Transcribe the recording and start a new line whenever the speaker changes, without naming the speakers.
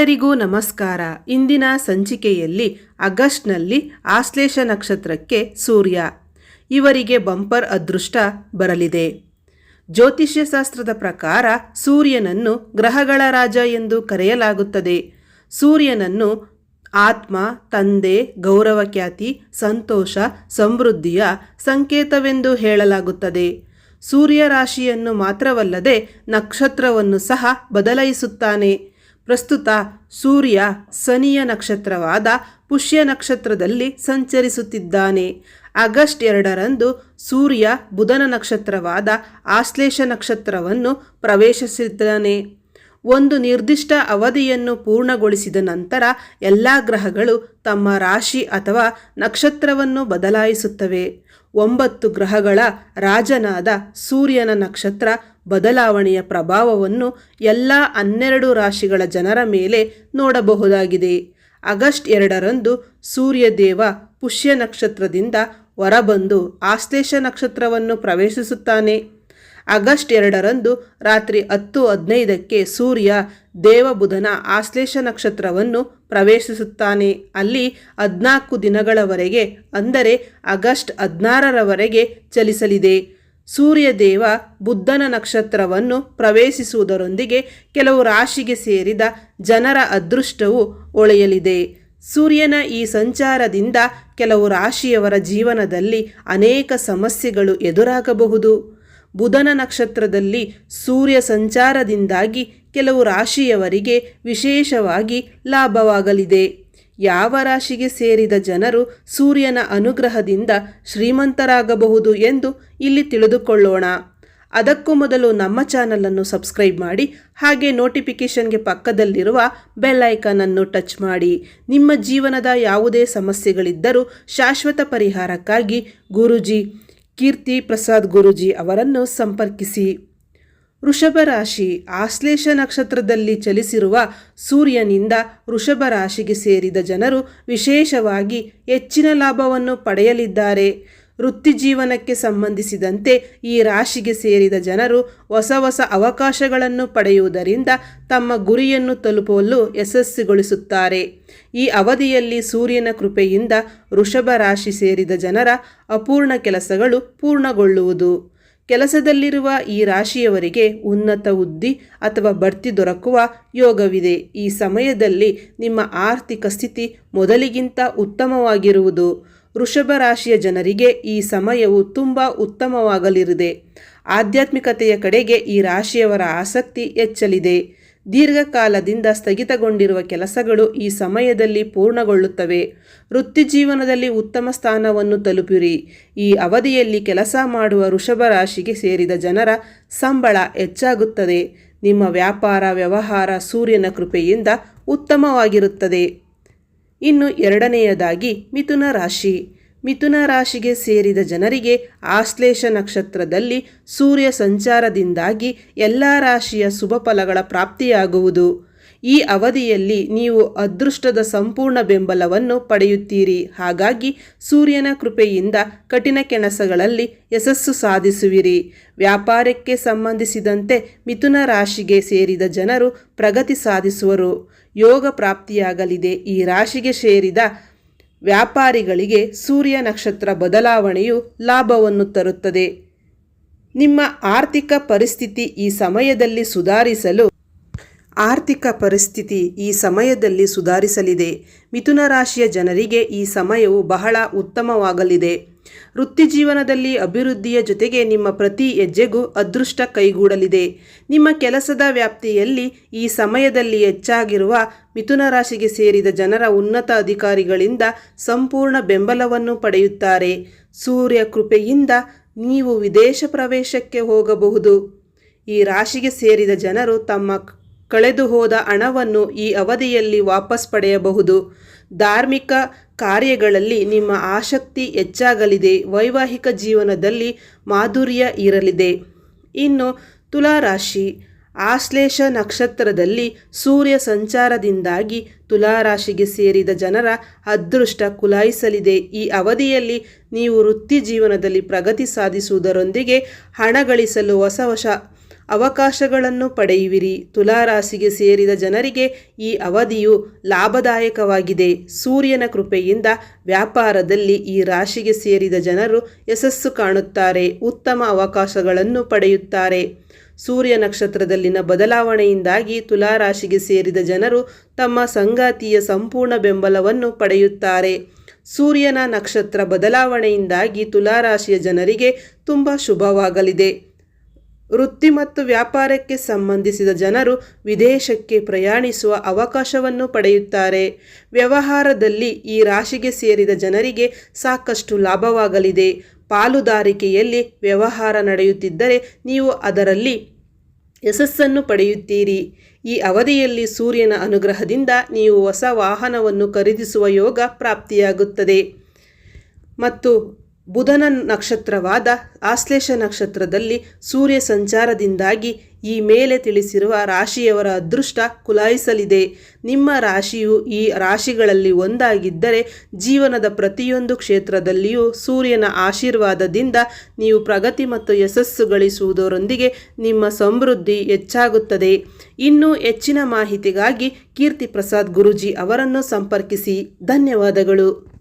ಎಲ್ಲರಿಗೂ ನಮಸ್ಕಾರ. ಇಂದಿನ ಸಂಚಿಕೆಯಲ್ಲಿ ಆಗಸ್ಟ್ನಲ್ಲಿ ಆಶ್ಲೇಷ ನಕ್ಷತ್ರಕ್ಕೆ ಸೂರ್ಯ. ಇವರಿಗೆ ಬಂಪರ್ ಅದೃಷ್ಟ ಬರಲಿದೆ. ಜ್ಯೋತಿಷ್ಯಶಾಸ್ತ್ರದ ಪ್ರಕಾರ ಸೂರ್ಯನನ್ನು ಗ್ರಹಗಳ ರಾಜ ಎಂದು ಕರೆಯಲಾಗುತ್ತದೆ. ಸೂರ್ಯನನ್ನು ಆತ್ಮ, ತಂದೆ, ಗೌರವ ಖ್ಯಾತಿ, ಸಂತೋಷ, ಸಮೃದ್ಧಿಯ ಸಂಕೇತವೆಂದು ಹೇಳಲಾಗುತ್ತದೆ. ಸೂರ್ಯ ರಾಶಿಯನ್ನು ಮಾತ್ರವಲ್ಲದೆ ನಕ್ಷತ್ರವನ್ನು ಸಹ ಬದಲಾಯಿಸುತ್ತಾನೆ. ಪ್ರಸ್ತುತ ಸೂರ್ಯ ಸನಿಯ ನಕ್ಷತ್ರವಾದ ಪುಷ್ಯ ನಕ್ಷತ್ರದಲ್ಲಿ ಸಂಚರಿಸುತ್ತಿದ್ದಾನೆ. ಆಗಸ್ಟ್ ಎರಡರಂದು ಸೂರ್ಯ ಬುಧನ ನಕ್ಷತ್ರವಾದ ಆಶ್ಲೇಷ ನಕ್ಷತ್ರವನ್ನು ಪ್ರವೇಶಿಸಿದ್ದಾನೆ. ಒಂದು ನಿರ್ದಿಷ್ಟ ಅವಧಿಯನ್ನು ಪೂರ್ಣಗೊಳಿಸಿದ ನಂತರ ಎಲ್ಲ ಗ್ರಹಗಳು ತಮ್ಮ ರಾಶಿ ಅಥವಾ ನಕ್ಷತ್ರವನ್ನು ಬದಲಾಯಿಸುತ್ತವೆ. ಒಂಬತ್ತು ಗ್ರಹಗಳ ರಾಜನಾದ ಸೂರ್ಯನ ನಕ್ಷತ್ರ ಬದಲಾವಣೆಯ ಪ್ರಭಾವವನ್ನು ಎಲ್ಲ ಹನ್ನೆರಡು ರಾಶಿಗಳ ಜನರ ಮೇಲೆ ನೋಡಬಹುದಾಗಿದೆ. ಆಗಸ್ಟ್ ಎರಡರಂದು ಸೂರ್ಯದೇವ ಪುಷ್ಯ ನಕ್ಷತ್ರದಿಂದ ಹೊರಬಂದು ಆಶ್ಲೇಷ ನಕ್ಷತ್ರವನ್ನು ಪ್ರವೇಶಿಸುತ್ತಾನೆ. ಆಗಸ್ಟ್ ಎರಡರಂದು ರಾತ್ರಿ ಹತ್ತು ಹದಿನೈದಕ್ಕೆ ಸೂರ್ಯ ದೇವಬುಧನ ಆಶ್ಲೇಷ ನಕ್ಷತ್ರವನ್ನು ಪ್ರವೇಶಿಸುತ್ತಾನೆ. ಅಲ್ಲಿ ಹದಿನಾಲ್ಕು ದಿನಗಳವರೆಗೆ, ಅಂದರೆ ಆಗಸ್ಟ್ ಹದಿನಾರರವರೆಗೆ ಚಲಿಸಲಿದೆ. ಸೂರ್ಯದೇವ ಬುದ್ಧನ ನಕ್ಷತ್ರವನ್ನು ಪ್ರವೇಶಿಸುವುದರೊಂದಿಗೆ ಕೆಲವು ರಾಶಿಗೆ ಸೇರಿದ ಜನರ ಅದೃಷ್ಟವು ಒಳೆಯಲಿದೆ. ಸೂರ್ಯನ ಈ ಸಂಚಾರದಿಂದ ಕೆಲವು ರಾಶಿಯವರ ಜೀವನದಲ್ಲಿ ಅನೇಕ ಸಮಸ್ಯೆಗಳು ಎದುರಾಗಬಹುದು. ಬುಧನ ನಕ್ಷತ್ರದಲ್ಲಿ ಸೂರ್ಯ ಸಂಚಾರದಿಂದಾಗಿ ಕೆಲವು ರಾಶಿಯವರಿಗೆ ವಿಶೇಷವಾಗಿ ಲಾಭವಾಗಲಿದೆ. ಯಾವ ರಾಶಿಗೆ ಸೇರಿದ ಜನರು ಸೂರ್ಯನ ಅನುಗ್ರಹದಿಂದ ಶ್ರೀಮಂತರಾಗಬಹುದು ಎಂದು ಇಲ್ಲಿ ತಿಳಿದುಕೊಳ್ಳೋಣ. ಅದಕ್ಕೂ ಮೊದಲು ನಮ್ಮ ಚಾನಲನ್ನು ಸಬ್ಸ್ಕ್ರೈಬ್ ಮಾಡಿ, ಹಾಗೆ ನೋಟಿಫಿಕೇಷನ್ಗೆ ಪಕ್ಕದಲ್ಲಿರುವ ಬೆಲ್ ಅನ್ನು ಟಚ್ ಮಾಡಿ. ನಿಮ್ಮ ಜೀವನದ ಯಾವುದೇ ಸಮಸ್ಯೆಗಳಿದ್ದರೂ ಶಾಶ್ವತ ಪರಿಹಾರಕ್ಕಾಗಿ ಗುರುಜಿ ಕೀರ್ತಿ ಪ್ರಸಾದ್ ಗುರುಜಿ ಅವರನ್ನು ಸಂಪರ್ಕಿಸಿ. ವೃಷಭ ರಾಶಿ ಆಶ್ಲೇಷ ನಕ್ಷತ್ರದಲ್ಲಿ ಚಲಿಸಿರುವ ಸೂರ್ಯನಿಂದ ವೃಷಭ ರಾಶಿಗೆ ಸೇರಿದ ಜನರು ವಿಶೇಷವಾಗಿ ಹೆಚ್ಚಿನ ಲಾಭವನ್ನು ಪಡೆಯಲಿದ್ದಾರೆ. ವೃತ್ತಿ ಜೀವನಕ್ಕೆ ಸಂಬಂಧಿಸಿದಂತೆ ಈ ರಾಶಿಗೆ ಸೇರಿದ ಜನರು ಹೊಸ ಹೊಸ ಅವಕಾಶಗಳನ್ನು ಪಡೆಯುವುದರಿಂದ ತಮ್ಮ ಗುರಿಯನ್ನು ತಲುಪಲು ಯಶಸ್ಸುಗೊಳಿಸುತ್ತಾರೆ ಈ ಅವಧಿಯಲ್ಲಿ ಸೂರ್ಯನ ಕೃಪೆಯಿಂದ ವೃಷಭ ರಾಶಿ ಸೇರಿದ ಜನರ ಅಪೂರ್ಣ ಕೆಲಸಗಳು ಪೂರ್ಣಗೊಳ್ಳುವುದು. ಕೆಲಸದಲ್ಲಿರುವ ಈ ರಾಶಿಯವರಿಗೆ ಉನ್ನತ ಹುದ್ದಿ ಅಥವಾ ಬಡ್ತಿ ದೊರಕುವ ಯೋಗವಿದೆ. ಈ ಸಮಯದಲ್ಲಿ ನಿಮ್ಮ ಆರ್ಥಿಕ ಸ್ಥಿತಿ ಮೊದಲಿಗಿಂತ ಉತ್ತಮವಾಗಿರುವುದು. ವೃಷಭ ರಾಶಿಯ ಜನರಿಗೆ ಈ ಸಮಯವು ತುಂಬ ಉತ್ತಮವಾಗಲಿರಿದೆ. ಆಧ್ಯಾತ್ಮಿಕತೆಯ ಕಡೆಗೆ ಈ ರಾಶಿಯವರ ಆಸಕ್ತಿ ಹೆಚ್ಚಲಿದೆ. ದೀರ್ಘಕಾಲದಿಂದ ಸ್ಥಗಿತಗೊಂಡಿರುವ ಕೆಲಸಗಳು ಈ ಸಮಯದಲ್ಲಿ ಪೂರ್ಣಗೊಳ್ಳುತ್ತವೆ. ವೃತ್ತಿ ಜೀವನದಲ್ಲಿ ಉತ್ತಮ ಸ್ಥಾನವನ್ನು ತಲುಪಿರಿ. ಈ ಅವಧಿಯಲ್ಲಿ ಕೆಲಸ ಮಾಡುವ ವೃಷಭ ರಾಶಿಗೆ ಸೇರಿದ ಜನರ ಸಂಬಳ ಹೆಚ್ಚಾಗುತ್ತದೆ. ನಿಮ್ಮ ವ್ಯಾಪಾರ, ವ್ಯವಹಾರ ಸೂರ್ಯನ ಕೃಪೆಯಿಂದ ಉತ್ತಮವಾಗಿರುತ್ತದೆ. ಇನ್ನು ಎರಡನೆಯದಾಗಿ ಮಿಥುನ ರಾಶಿ. ಮಿಥುನ ರಾಶಿಗೆ ಸೇರಿದ ಜನರಿಗೆ ಆಶ್ಲೇಷ ನಕ್ಷತ್ರದಲ್ಲಿ ಸೂರ್ಯ ಸಂಚಾರದಿಂದಾಗಿ ಎಲ್ಲ ರಾಶಿಯ ಶುಭ ಫಲಗಳ ಪ್ರಾಪ್ತಿಯಾಗುವುದು. ಈ ಅವಧಿಯಲ್ಲಿ ನೀವು ಅದೃಷ್ಟದ ಸಂಪೂರ್ಣ ಬೆಂಬಲವನ್ನು ಪಡೆಯುತ್ತೀರಿ. ಹಾಗಾಗಿ ಸೂರ್ಯನ ಕೃಪೆಯಿಂದ ಕಠಿಣ ಕೆಲಸಗಳಲ್ಲಿ ಯಶಸ್ಸು ಸಾಧಿಸುವಿರಿ. ವ್ಯಾಪಾರಕ್ಕೆ ಸಂಬಂಧಿಸಿದಂತೆ ಮಿಥುನ ರಾಶಿಗೆ ಸೇರಿದ ಜನರು ಪ್ರಗತಿ ಸಾಧಿಸುವರು. ಯೋಗ ಪ್ರಾಪ್ತಿಯಾಗಲಿದೆ ಈ ರಾಶಿಗೆ ಸೇರಿದ ವ್ಯಾಪಾರಿಗಳಿಗೆ ಸೂರ್ಯ ನಕ್ಷತ್ರ ಬದಲಾವಣೆಯು ಲಾಭವನ್ನು ತರುತ್ತದೆ. ನಿಮ್ಮ ಆರ್ಥಿಕ ಪರಿಸ್ಥಿತಿ ಈ ಸಮಯದಲ್ಲಿ ಸುಧಾರಿಸಲು ಆರ್ಥಿಕ ಪರಿಸ್ಥಿತಿ ಈ ಸಮಯದಲ್ಲಿ ಸುಧಾರಿಸಲಿದೆ. ಮಿಥುನ ರಾಶಿಯ ಜನರಿಗೆ ಈ ಸಮಯವು ಬಹಳ ಉತ್ತಮವಾಗಲಿದೆ. ವೃತ್ತಿ ಜೀವನದಲ್ಲಿ ಅಭಿವೃದ್ಧಿಯ ಜೊತೆಗೆ ನಿಮ್ಮ ಪ್ರತಿ ಹೆಜ್ಜೆಗೂ ಅದೃಷ್ಟ ಕೈಗೂಡಲಿದೆ. ನಿಮ್ಮ ಕೆಲಸದ ವ್ಯಾಪ್ತಿಯಲ್ಲಿ ಈ ಸಮಯದಲ್ಲಿ ಹೆಚ್ಚಾಗಿರುವ ಮಿಥುನ ರಾಶಿಗೆ ಸೇರಿದ ಜನರ ಉನ್ನತ ಅಧಿಕಾರಿಗಳಿಂದ ಸಂಪೂರ್ಣ ಬೆಂಬಲವನ್ನು ಪಡೆಯುತ್ತಾರೆ. ಸೂರ್ಯ ಕೃಪೆಯಿಂದ ನೀವು ವಿದೇಶ ಪ್ರವೇಶಕ್ಕೆ ಹೋಗಬಹುದು. ಈ ರಾಶಿಗೆ ಸೇರಿದ ಜನರು ತಮ್ಮ ಕಳೆದು ಹೋದ ಹಣವನ್ನು ಈ ಅವಧಿಯಲ್ಲಿ ವಾಪಸ್ ಪಡೆಯಬಹುದು. ಧಾರ್ಮಿಕ ಕಾರ್ಯಗಳಲ್ಲಿ ನಿಮ್ಮ ಆಸಕ್ತಿ ಹೆಚ್ಚಾಗಲಿದೆ. ವೈವಾಹಿಕ ಜೀವನದಲ್ಲಿ ಮಾಧುರ್ಯ ಇರಲಿದೆ. ಇನ್ನು ತುಲಾರಾಶಿ. ಆಶ್ಲೇಷ ನಕ್ಷತ್ರದಲ್ಲಿ ಸೂರ್ಯ ಸಂಚಾರದಿಂದಾಗಿ ತುಲಾರಾಶಿಗೆ ಸೇರಿದ ಜನರ ಅದೃಷ್ಟ ಕುಲಾಯಿಸಲಿದೆ. ಈ ಅವಧಿಯಲ್ಲಿ ನೀವು ವೃತ್ತಿ ಜೀವನದಲ್ಲಿ ಪ್ರಗತಿ ಸಾಧಿಸುವುದರೊಂದಿಗೆ ಹಣ ಗಳಿಸಲು ಹೊಸ ಹೊಸ ಅವಕಾಶಗಳನ್ನು ಪಡೆಯುವಿರಿ. ತುಲಾರಾಶಿಗೆ ಸೇರಿದ ಜನರಿಗೆ ಈ ಅವಧಿಯು ಲಾಭದಾಯಕವಾಗಿದೆ. ಸೂರ್ಯನ ಕೃಪೆಯಿಂದ ವ್ಯಾಪಾರದಲ್ಲಿ ಈ ರಾಶಿಗೆ ಸೇರಿದ ಜನರು ಯಶಸ್ಸು ಕಾಣುತ್ತಾರೆ, ಉತ್ತಮ ಅವಕಾಶಗಳನ್ನು ಪಡೆಯುತ್ತಾರೆ. ಸೂರ್ಯ ನಕ್ಷತ್ರದಲ್ಲಿನ ಬದಲಾವಣೆಯಿಂದಾಗಿ ತುಲಾರಾಶಿಗೆ ಸೇರಿದ ಜನರು ತಮ್ಮ ಸಂಗಾತಿಯ ಸಂಪೂರ್ಣ ಬೆಂಬಲವನ್ನು ಪಡೆಯುತ್ತಾರೆ. ಸೂರ್ಯನ ನಕ್ಷತ್ರ ಬದಲಾವಣೆಯಿಂದಾಗಿ ತುಲಾರಾಶಿಯ ಜನರಿಗೆ ತುಂಬ ಶುಭವಾಗಲಿದೆ. ವೃತ್ತಿ ಮತ್ತು ವ್ಯಾಪಾರಕ್ಕೆ ಸಂಬಂಧಿಸಿದ ಜನರು ವಿದೇಶಕ್ಕೆ ಪ್ರಯಾಣಿಸುವ ಅವಕಾಶವನ್ನು ಪಡೆಯುತ್ತಾರೆ. ವ್ಯವಹಾರದಲ್ಲಿ ಈ ರಾಶಿಗೆ ಸೇರಿದ ಜನರಿಗೆ ಸಾಕಷ್ಟು ಲಾಭವಾಗಲಿದೆ. ಪಾಲುದಾರಿಕೆಯಲ್ಲಿ ವ್ಯವಹಾರ ನಡೆಯುತ್ತಿದ್ದರೆ ನೀವು ಅದರಲ್ಲಿ ಯಶಸ್ಸನ್ನು ಪಡೆಯುತ್ತೀರಿ. ಈ ಅವಧಿಯಲ್ಲಿ ಸೂರ್ಯನ ಅನುಗ್ರಹದಿಂದ ನೀವು ಹೊಸ ವಾಹನವನ್ನು ಖರೀದಿಸುವ ಯೋಗ ಪ್ರಾಪ್ತಿಯಾಗುತ್ತದೆ. ಮತ್ತು ಬುಧನ ನಕ್ಷತ್ರವಾದ ಆಶ್ಲೇಷ ನಕ್ಷತ್ರದಲ್ಲಿ ಸೂರ್ಯ ಸಂಚಾರದಿಂದಾಗಿ ಈ ಮೇಲೆ ತಿಳಿಸಿರುವ ರಾಶಿಯವರ ಅದೃಷ್ಟ ಕುಲಾಯಿಸಲಿದೆ. ನಿಮ್ಮ ರಾಶಿಯು ಈ ರಾಶಿಗಳಲ್ಲಿ ಒಂದಾಗಿದ್ದರೆ ಜೀವನದ ಪ್ರತಿಯೊಂದು ಕ್ಷೇತ್ರದಲ್ಲಿಯೂ ಸೂರ್ಯನ ಆಶೀರ್ವಾದದಿಂದ ನೀವು ಪ್ರಗತಿ ಮತ್ತು ಯಶಸ್ಸು ಗಳಿಸುವುದರೊಂದಿಗೆ ನಿಮ್ಮ ಸಮೃದ್ಧಿ ಹೆಚ್ಚಾಗುತ್ತದೆ. ಇನ್ನೂ ಹೆಚ್ಚಿನ ಮಾಹಿತಿಗಾಗಿ ಕೀರ್ತಿ ಪ್ರಸಾದ್ ಗುರುಜಿ ಅವರನ್ನು ಸಂಪರ್ಕಿಸಿ. ಧನ್ಯವಾದಗಳು.